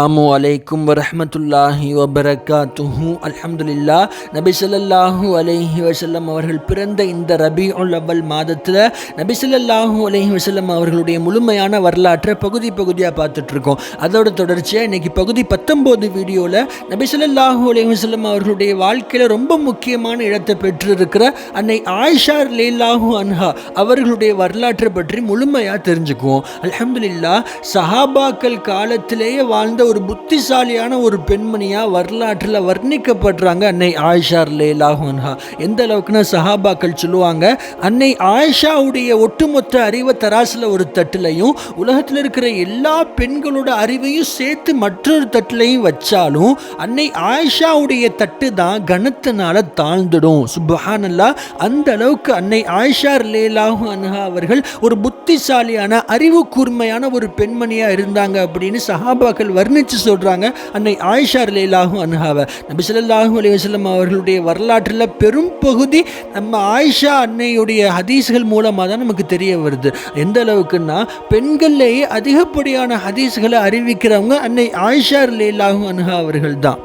அஸ்லாமு அலைக்கும் வரமத்துல்லாஹி வபரகாத்துஹு அல்ஹம்துலில்லா நபி ஸல்லல்லாஹு அலைஹி வசல்லம் அவர்கள் பிறந்த இந்த ரபி அவ்வல் மாதத்தில் நபி ஸல்லல்லாஹு அலைஹி வசல்லம் அவர்களுடைய முழுமையான வரலாற்றை பகுதி பகுதியாக பார்த்துட்ருக்கோம். அதோட தொடர்ச்சியாக இன்னைக்கு பகுதி பத்தொம்போது வீடியோவில் நபி ஸல்லல்லாஹு அலைஹி வசல்லம் அவர்களுடைய வாழ்க்கையில் ரொம்ப முக்கியமான இடத்தை பெற்றிருக்கிற அன்னை ஆயிஷா லேலாஹு அன்ஹா அவர்களுடைய வரலாற்றை பற்றி முழுமையாக தெரிஞ்சுக்குவோம். அலமதுல்லா சஹாபாக்கள் காலத்திலேயே வாழ்ந்த ஒரு புத்திசாலியான ஒரு பெண்மணியா வரலாற்றில் வர்ணிக்கப்படுறாங்க அன்னை ஆயிஷா லேலாஹு எந்த அளவுக்குன்னா சஹாபாக்கள் சொல்லுவாங்க அன்னை ஆயிஷாவுடைய ஒட்டுமொத்த அறிவை தராசில் ஒரு தட்டுலையும் உலகத்தில் இருக்கிற எல்லா பெண்களோட அறிவையும் சேர்த்து மற்றொரு தட்டுலையும் வச்சாலும் அன்னை ஆயிஷாவுடைய தட்டு தான் கனத்தினால தாழ்ந்துடும். சுபஹானல்லா அந்த அளவுக்கு அன்னை ஆயிஷா லேலாஹு அன்ஹா அவர்கள் ஒரு புத்திசாலியான அறிவு கூர்மையான ஒரு பெண்மணியா இருந்தாங்க அப்படின்னு சஹாபாக்கள் வர்ணித்து சொல்கிறாங்க அன்னை ஆயிஷா லேலாகும் அனுகாவை நபி ஸல்லல்லாஹு அலி வசலம் அவர்களுடைய வரலாற்றில் பெரும் பகுதி நம்ம ஆயிஷா அன்னையுடைய ஹதீஸ்கள் மூலமாக தான் நமக்கு தெரிய வருது. எந்த அளவுக்குன்னா பெண்கள்லேயே அதிகப்படியான ஹதீஸ்களை அறிவிக்கிறவங்க அன்னை ஆயிஷா லேலாகும் அனுகா அவர்கள் தான்.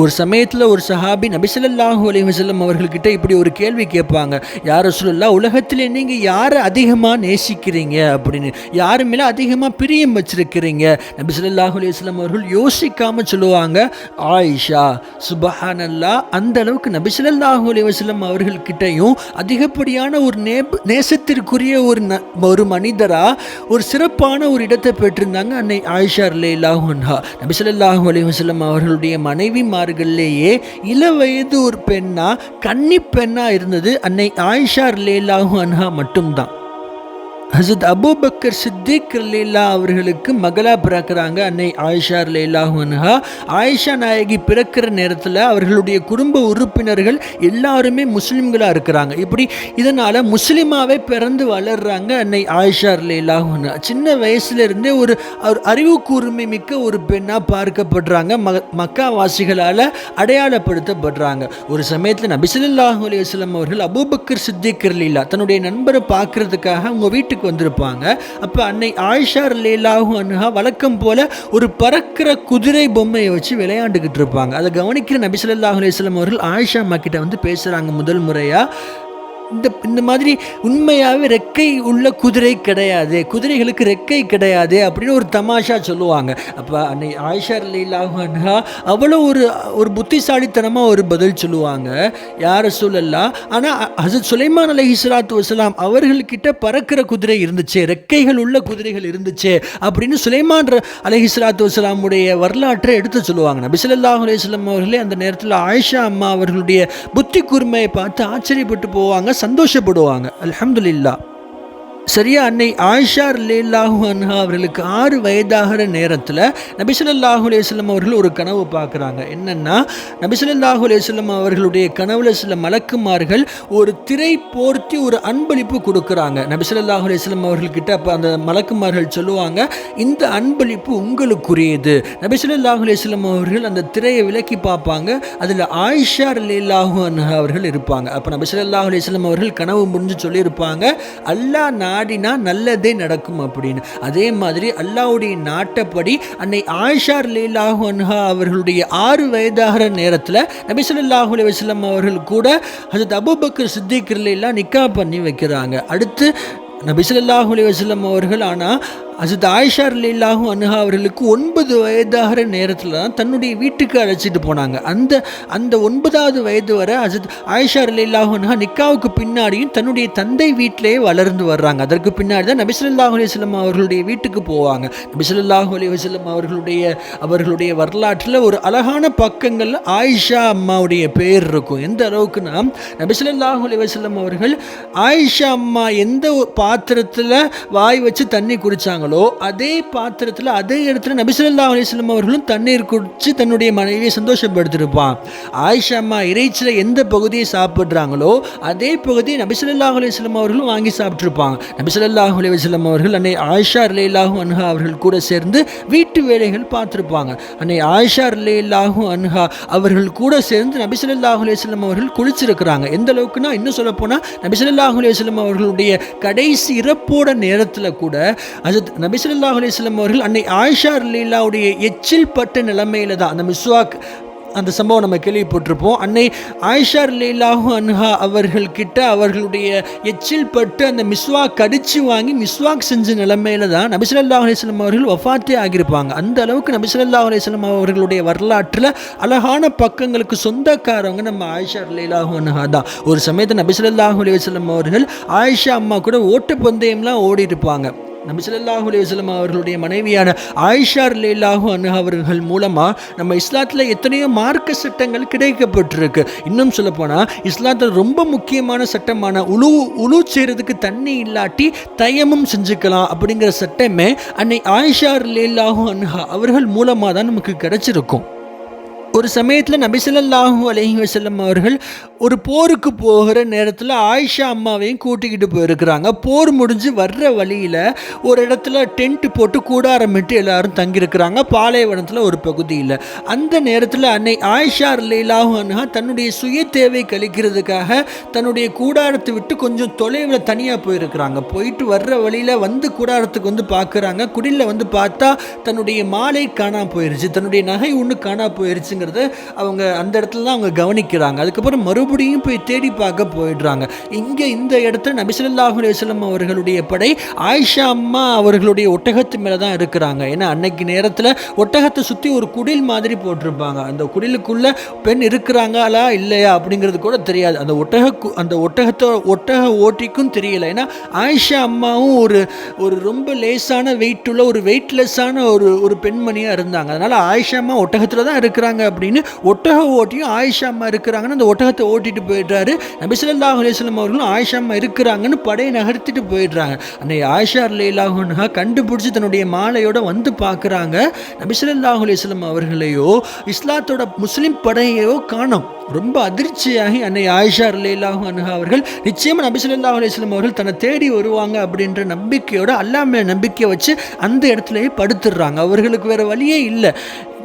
ஒரு சமயத்தில் ஒரு சஹாபி நபிசல்லாஹு அலைஹி வஸல்லம் அவர்கள்கிட்ட இப்படி ஒரு கேள்வி கேட்பாங்க. யார் சொல்லலாம் உலகத்தில் நீங்கள் யாரை அதிகமாக நேசிக்கிறீங்க? அப்படின்னு. யார் மேலே அதிகமாக பிரியம் வச்சுருக்கிறீங்க? நபிசல்லாஹு அலைஹி அவர்கள் யோசிக்காமல் சொல்லுவாங்க. ஆயிஷா சுபஹானல்லா அந்த அளவுக்கு நபிசல்லாஹு அலைஹி வஸல்லம் அவர்கள்கிட்டையும் அதிகப்படியான ஒரு நே நேசத்திற்குரிய ஒரு ந ஒரு மனிதராக ஒரு சிறப்பான ஒரு இடத்தை பெற்றிருந்தாங்க. அன்னை ஆயிஷா லேலாஹு அன்ஹா. நபிசல்லாஹு அலைஹி அவர்களுடைய மனைவி மா இள வயது ஒரு பெண்ணா கன்னி பெண்ணா இருந்தது அன்னை ஆயிஷா லேலாஹு அன்ஹா மட்டும்தான். ஹசத் அபூபக்கர் சித்திக் லீலா அவர்களுக்கு மகளா பிறக்கிறாங்க அன்னை ஆயிஷா லேலாஹு ஆயிஷா நாயகி பிறக்கிற நேரத்தில் அவர்களுடைய குடும்ப உறுப்பினர்கள் எல்லாருமே முஸ்லீம்களாக இருக்கிறாங்க. இப்படி இதனால் முஸ்லீமாகவே பிறந்து வளர்றாங்க அன்னை ஆயிஷா லேலாஹு சின்ன வயசுலேருந்தே ஒரு அறிவு கூர்மை மிக்க ஒரு பெண்ணாக பார்க்கப்படுறாங்க. ம மக்காவாசிகளால் அடையாளப்படுத்தப்படுறாங்க. ஒரு சமயத்தில் நபிசுல்லாஹு அலைஹி அவர்கள் அபூபக்கர் சித்திக் லீலா தன்னுடைய நண்பரை பார்க்கறதுக்காக அவங்க வீட்டுக்கு வந்திருப்பாங்க. அப்போ அன்னை ஆயிஷா லேலாஹு அன்ஹா வழக்கம் போல ஒரு பறக்கிற குதிரை பொம்மையை வச்சு விளையாண்டுக்கிட்டு இருப்பாங்க. அதை கவனிக்கிற நபி ஸல்லல்லாஹு அவர்கள் ஆயிஷா அம்மா கிட்ட வந்து பேசுகிறாங்க முதல் முறையாக இந்த இந்த மாதிரி உண்மையாகவே ரெக்கை உள்ள குதிரை கிடையாது. குதிரைகளுக்கு ரெக்கை கிடையாது அப்படின்னு ஒரு தமாஷா சொல்லுவாங்க. அப்போ அன்னை ஆயிஷா லீலாஹு அவ்வளோ ஒரு ஒரு புத்திசாலித்தனமாக ஒரு பதில் சொல்லுவாங்க. யாரை சொல்லலாம் ஆனால் ஹசத் சுலைமான் அலஹி சலாத்து வசலாம் அவர்கள்கிட்ட பறக்கிற குதிரை இருந்துச்சு ரெக்கைகள் உள்ள குதிரைகள் இருந்துச்சு அப்படின்னு சுலைமான் அலஹி சலாத்து வசலாமுடைய வரலாற்றை எடுத்து சொல்லுவாங்க. நபிசல்லாஹு அலையம் அவர்களே அந்த நேரத்தில் ஆயிஷா அம்மா அவர்களுடைய புத்தி கூர்மையை பார்த்து ஆச்சரியப்பட்டு போவாங்க. சந்தோஷப்படுவாங்க அலமதுல்லா சரியா? அன்னை ஆயிஷா லேல்லாஹு அன்ஹா அவர்களுக்கு ஆறு வயதாகிற நேரத்தில் நபிசல்லாஹு அலேஸ்லம் அவர்கள் ஒரு கனவு பார்க்குறாங்க. என்னென்னா நபிசல்லாஹு அலேஸ்லம் அவர்களுடைய கனவுல சில மலக்குமார்கள் ஒரு திரை போர்த்தி ஒரு அன்பளிப்பு கொடுக்குறாங்க. நபிசல்லாஹு அலேஸ்லம் அவர்கள்கிட்ட அப்போ அந்த மலக்குமார்கள் சொல்லுவாங்க இந்த அன்பளிப்பு உங்களுக்குரியது. நபிசல்லாஹு அலேஸ்லம் அவர்கள் அந்த திரையை விலக்கி பார்ப்பாங்க. அதில் ஆயிஷா லேல்லாஹு அன்ஹா அவர்கள் இருப்பாங்க. அப்போ நபிசல்லாஹு அலேஸ்லம் அவர்கள் கனவு முடிஞ்சு சொல்லியிருப்பாங்க அல்லாஹ் நாடினா நல்லதே நடக்கும் அப்படின்னு. அதே மாதிரி அல்லாவுடைய நாட்டப்படி அன்னை ஆயிஷா லீலாஹு அன்ஹா அவர்களுடைய ஆறு வயதாகிற நேரத்தில் நபிசல்லாஹு அலி வஸ்லம் அவர்கள் கூட ஹசரத் அபுபக்கர் சித்திக்லாம் நிக்கா பண்ணி வைக்கிறாங்க. அடுத்து நபிசல்லாஹு அலி வஸ்லம் அவர்கள் ஆனால் அசத் ஆயிஷா லீலாஹு அனுஹா அவர்களுக்கு ஒன்பது வயதாகிற நேரத்தில் தான் தன்னுடைய வீட்டுக்கு அழைச்சிட்டு போனாங்க. அந்த அந்த ஒன்பதாவது வயது வரை அசத் ஆயிஷா லீலாஹு அனுஹா நிக்காவுக்கு பின்னாடியும் தன்னுடைய தந்தை வீட்டிலேயே வளர்ந்து வர்றாங்க. அதற்கு பின்னாடி தான் நபிசல்லாஹு அலிஸ்லம் அவர்களுடைய வீட்டுக்கு போவாங்க. நபிசல்லாஹு அலி அவர்களுடைய அவர்களுடைய வரலாற்றில் ஒரு அழகான பக்கங்கள் ஆயிஷா அம்மாவுடைய பேர் இருக்கும். எந்த அளவுக்குன்னா நபிசல்லாஹு அலி அவர்கள் ஆயிஷா அம்மா எந்த பாத்திரத்தில் வாய் வச்சு தண்ணி குடித்தாங்க குடித்தாங்களோ அதே பாத்திரத்தில் அதே இடத்துல நபிசுல்லா அலிஸ்லம் அவர்களும் தண்ணீர் குடித்து தன்னுடைய மனைவியை சந்தோஷப்படுத்திருப்பான் ஆயிஷா அம்மா இறைச்சியில் எந்த பகுதியை சாப்பிட்றாங்களோ அதே பகுதியை நபிசுல்லா அலிஸ்லம் அவர்களும் வாங்கி சாப்பிட்ருப்பாங்க நபிசல்லாஹு அலிவஸ்லம் அவர்கள் அன்னை ஆயிஷா ரிலேலாஹு அன்ஹா அவர்கள் கூட சேர்ந்து வீட்டு வேலைகள் பார்த்துருப்பாங்க. அன்னை ஆயிஷா ரிலேலாஹு அன்ஹா அவர்கள் கூட சேர்ந்து நபிசல்லாஹு அலிஸ்லம் அவர்கள் குளிச்சிருக்கிறாங்க. எந்த அளவுக்குன்னா இன்னும் சொல்லப்போனால் நபிசல்லாஹு அலிஸ்லம் அவர்களுடைய கடைசி இறப்போட நேரத்தில் கூட அது நபிசல்லாஹ் அலிஸ்லம் அவர்கள் அன்னை ஆயிஷா லீலாவுடைய எச்சில் பட்ட நிலைமையில தான் அந்த மிஸ்வாக் அந்த சம்பவம் நம்ம கேள்விப்பட்டிருப்போம். அன்னை ஆயிஷா லீலாஹு அன்ஹா அவர்கள்கிட்ட அவர்களுடைய எச்சில் பட்டு அந்த மிஸ்வாக் கடிச்சு வாங்கி மிஸ்வாக் செஞ்ச நிலைமையில தான் நபிசல்லா அலிஸ்லாம் அவர்கள் வஃபாத்தே ஆகியிருப்பாங்க. அந்த அளவுக்கு நபிசல்லா அலிஸ்லாம் அவர்களுடைய வரலாற்றில் அழகான பக்கங்களுக்கு சொந்தக்காரவங்க நம்ம ஆயிஷா லீலாஹு அன்ஹா தான். ஒரு சமயத்தை நபிசல்லாஹு அலிவஸ்லம் அவர்கள் ஆயிஷா அம்மா கூட ஓட்டப்பந்தயம்லாம் ஓடி இருப்பாங்க நம்ம ஸல்லல்லாஹு அலைஹி அவர்களுடைய மனைவியான ஆயிஷார் லேலாஹூ அனு அவர்கள் மூலமாக நம்ம இஸ்லாத்தில் எத்தனையோ மார்க்க சட்டங்கள் கிடைக்கப்பட்டிருக்கு. இன்னும் சொல்லப்போனால் இஸ்லாத்தில் ரொம்ப முக்கியமான சட்டமான உழு உழு செய்கிறதுக்கு தண்ணி இல்லாட்டி தயமும் செஞ்சுக்கலாம் அப்படிங்கிற சட்டமே அன்னை ஆயிஷா லேலாஹூ அன்ஹா அவர்கள் மூலமாக தான் நமக்கு கிடைச்சிருக்கும். ஒரு சமயத்தில் நபிசல்லாஹூ அலஹி வசல்லம் அவர்கள் ஒரு போருக்கு போகிற நேரத்தில் ஆயிஷா அம்மாவையும் கூட்டிக்கிட்டு போயிருக்கிறாங்க. போர் முடிஞ்சு வர்ற வழியில் ஒரு இடத்துல டென்ட் போட்டு கூடாரமிட்டு எல்லாரும் தங்கியிருக்கிறாங்க. பாலைவனத்தில் ஒரு பகுதியில். அந்த நேரத்தில் அன்னை ஆயிஷா லீலாஹு அன்ஹா தன்னுடைய சுய தேவை கழிக்கிறதுக்காக தன்னுடைய கூடாரத்தை விட்டு கொஞ்சம் தொலைவில் தனியாக போயிருக்கிறாங்க. போயிட்டு வர்ற வழியில் வந்து கூடாரத்துக்கு வந்து பார்க்குறாங்க குடிலில் வந்து பார்த்தா தன்னுடைய மாலை காணாமல் போயிருச்சு. தன்னுடைய நகை ஒன்று காணா போயிருச்சுங்கிறத அவங்க அந்த இடத்துல தான் அவங்க கவனிக்கிறாங்க. அதுக்கப்புறம் மறுபடியும் போய் தேடி பார்க்க போயிடுறாங்க. இங்கே இந்த இடத்துல நபிசல்லாஹு அலுவலம் அவர்களுடைய படை ஆயிஷா அம்மா அவர்களுடைய ஒட்டகத்து மேலே தான் இருக்கிறாங்க. ஏன்னா அன்னைக்கு நேரத்தில் ஒட்டகத்தை சுற்றி ஒரு குடில் மாதிரி போட்டிருப்பாங்க. அந்த குடிலுக்குள்ள பெண் இருக்கிறாங்களா இல்லையா அப்படிங்கிறது கூட தெரியாது. அந்த ஒட்டக அந்த ஒட்டகத்தை ஒட்டக ஓட்டிக்கும் தெரியல. ஏன்னா ஆயிஷா அம்மாவும் ஒரு ஒரு ரொம்ப லேசான வெயிட்டுள்ள ஒரு வெயிட்லெஸ்ஸான ஒரு ஒரு பெண்மணியாக இருந்தாங்க. அதனால் ஆயிஷா அம்மா ஒட்டகத்தில் தான் இருக்கிறாங்க அப்படின்னு ஒட்டக ஓட்டியும் ஆயிஷாமா இருக்கிறாங்கன்னு அந்த ஒட்டகத்தை ஓட்டிட்டு போயிடுறாரு. நபிசல்லா அலிஸ்லாம் அவர்களும் ஆயிஷாமா இருக்கிறாங்கன்னு படையை நகர்த்திட்டு போயிடுறாங்க. அன்னை ஆயிஷா அல்லாஹா கண்டுபிடிச்சி தன்னுடைய மாலையோட வந்து பார்க்குறாங்க. நபிசல்லாஹ் அலிஸ்லாம் அவர்களையோ இஸ்லாத்தோட முஸ்லீம் படையையோ காணும். ரொம்ப அதிர்ச்சியாகி அன்னை ஆயிஷா அல்லாஹு அனுகா அவர்கள் நிச்சயமாக நபிசுல்லா ஸல்லல்லாஹு அவர்கள் தன்னை தேடி வருவாங்க அப்படின்ற நம்பிக்கையோட அல்லாமல் நம்பிக்கையை வச்சு அந்த இடத்துலயே படுத்துடுறாங்க. அவர்களுக்கு வேற வழியே இல்லை.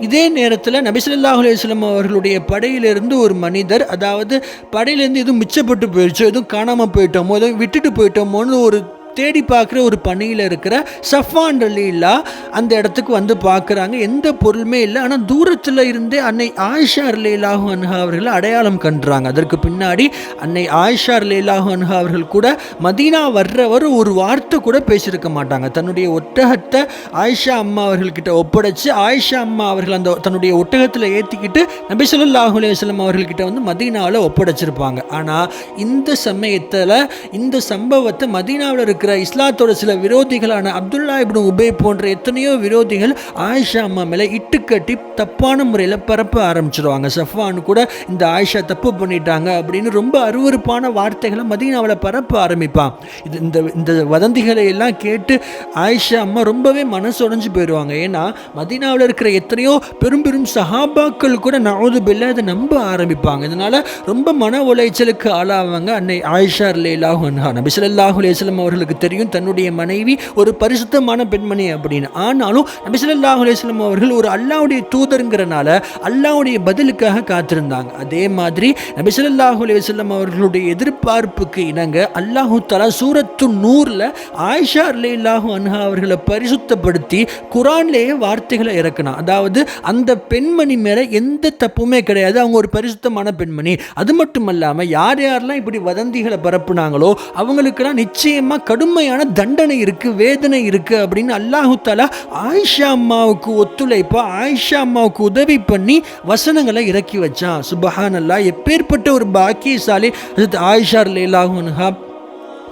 இதே நேரத்தில் நபி ஸல்லல்லாஹு அவர்களுடைய படையிலிருந்து ஒரு மனிதர் அதாவது படையிலேருந்து எதுவும் மிச்சப்பட்டு போயிடுச்சோ எதுவும் காணாமல் போயிட்டோமோ எதுவும் விட்டுட்டு போயிட்டோமோன்னு ஒரு தேடி பார்க்குற ஒரு பணியில் இருக்கிற சஃபான் ரலீலா அந்த இடத்துக்கு வந்து பார்க்குறாங்க. எந்த பொருளுமே இல்லை. ஆனால் தூரத்தில் இருந்தே அன்னை ஆயிஷா ரலீலாஹு அன்ஹா அவர்களை அடையாளம் கண்டுறாங்க அதற்கு பின்னாடி அன்னை ஆயிஷா ரலீலாஹு அன்ஹா அவர்கள் கூட மதீனா வர்றவர் ஒரு வார்த்தை கூட பேசியிருக்க மாட்டாங்க. தன்னுடைய ஒட்டகத்தை ஆயிஷா அம்மா அவர்கள்கிட்ட ஒப்படைச்சு ஆயிஷா அம்மா அவர்கள் அந்த தன்னுடைய ஒட்டகத்தில் ஏற்றிக்கிட்டு நபி சொல்லாஹு அலைஹி அவர்கள்கிட்ட வந்து மதீனாவில் ஒப்படைச்சிருப்பாங்க. ஆனால் இந்த சமயத்தில் இந்த சம்பவத்தை மதீனாவில் இருக்க இருக்கிற இஸ்லாத்தோட சில விரோதிகளான அப்துல்லா இப்னு உபே போன்ற எத்தனையோ விரோதிகள் ஆயிஷா அம்மா மேலே இட்டுக்கட்டி தப்பான முறையில் பரப்ப ஆரம்பிச்சிருவாங்க. சஃபான் கூட இந்த ஆயிஷா தப்பு பண்ணிட்டாங்க அப்படின்னு ரொம்ப அருவருப்பான வார்த்தைகளை மதீனாவில் பரப்ப ஆரம்பிப்பான். இது இந்த இந்த வதந்திகளை எல்லாம் கேட்டு ஆயிஷா அம்மா ரொம்பவே மனசு உடஞ்சு போயிடுவாங்க ஏன்னா மதீனாவில் இருக்கிற எத்தனையோ பெரும் பெரும் சஹாபாக்கள் கூட நவது பில்லை அதை நம்ப ஆரம்பிப்பாங்க. இதனால் ரொம்ப மன உளைச்சலுக்கு ஆளாவாங்க அன்னை ஆயிஷா லேலாஹு நபிசல்லாஹு அலேஸ்லம் அவர்களுக்கு அவருக்கு தெரியும் தன்னுடைய மனைவி ஒரு பரிசுத்தமான பெண்மணி அப்படின்னு. ஆனாலும் நபிசல்லா ஸல்லல்லாஹு அவர்கள் ஒரு அல்லாவுடைய தூதருங்கிறனால அல்லாவுடைய பதிலுக்காக காத்திருந்தாங்க. அதே மாதிரி நபிசல்லாஹு ஸல்லல்லாஹு அவர்களுடைய எதிர்பார்ப்புக்கு இணங்க அல்லாஹு தலா சூரத்து நூறில் ஆயிஷா ரலியல்லாஹு அன்ஹா அவர்களை பரிசுத்தப்படுத்தி குரான்லேயே வார்த்தைகளை இறக்கணும் அதாவது அந்த பெண்மணி மேலே எந்த தப்புமே கிடையாது. அவங்க ஒரு பரிசுத்தமான பெண்மணி. அது மட்டும் இல்லாமல் யார் யாரெல்லாம் இப்படி வதந்திகளை பரப்புனாங்களோ அவங்களுக்கெல்லாம் நிச்சயமாக கடுமையான தண்டனை இருக்குது வேதனை இருக்குது அப்படின்னு அல்லாஹு தாலா ஆயிஷா அம்மாவுக்கு ஒத்துழைப்பாக ஆயிஷா அம்மாவுக்கு உதவி பண்ணி வசனங்களை இறக்கி வச்சான். சுபஹான் அல்லாஹ் எப்பேற்பட்ட ஒரு பாக்கியசாலி அது ஆயிஷா லேலாஹுன்ஹா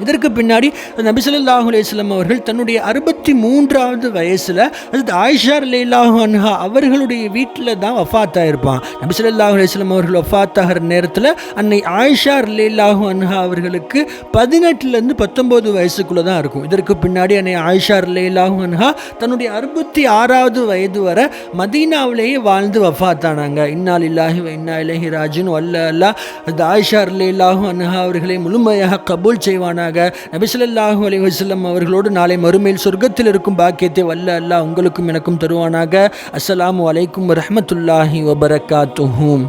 இதற்கு பின்னாடி நபி ஸல்லல்லாஹு அலையம் அவர்கள் தன்னுடைய அறுபத்தி மூன்றாவது வயசில் அதாவது ஆயிஷா லேலாஹு அன்ஹா அவர்களுடைய வீட்டில் தான் வஃபாத்தா இருப்பான் நபி ஸல்லல்லாஹு அவர்கள் வஃபாத்தாகிற நேரத்தில் அன்னை ஆயிஷா லேலாஹு அன்ஹா அவர்களுக்கு பதினெட்டுலேருந்து பத்தொம்போது வயசுக்குள்ளே தான் இருக்கும். இதற்கு பின்னாடி அன்னை ஆயிஷா லேலாஹு அன்ஹா தன்னுடைய அறுபத்தி ஆறாவது வயது வரை மதீனாவிலேயே வாழ்ந்து வஃபாத்தானாங்க இன்னால் இல்லாஹி இன்னா இலஹி ராஜின் வல்ல அல்லா அது ஆயிஷா லேலாஹு அன்ஹா அவர்களை முழுமையாக கபூல் செய்வானாக. நபிசல்லாஹு அலி வசல்லம் அவர்களோடு நாளை மறுமையில் சொர்க்கத்தில் இருக்கும் பாக்கியத்தை வல்ல அல்லா உங்களுக்கும் எனக்கும் தருவானாக. அஸ்ஸலாமு அலைக்கும் ரஹமத்துல்லாஹி வபரகாத்துஹூம்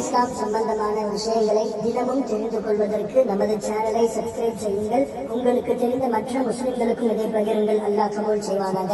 இஸ்லாம் சம்பந்தமான விஷயங்களை தினமும் தெரிந்து கொள்வதற்கு நமது சேனலை சப்ஸ்கிரைப் செய்யுங்கள். உங்களுக்கு தெரிந்த மற்ற முஸ்லிம்களுக்கும் இதை பகிருங்கள். அல்லாஹ் கபூல் செய்வானாக.